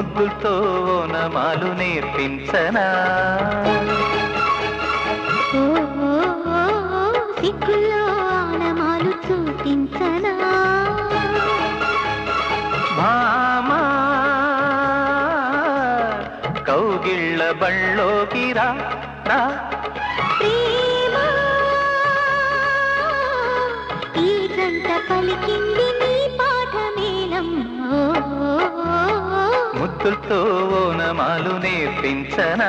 ముద్దుతో ఓనమాలు నేర్పించనా? కౌగిళ్ళ బళ్ళోకి రా రా ప్రేమ ఈ జంట పలికింది ముద్దుతో ఓనమాలు నేర్పించనా?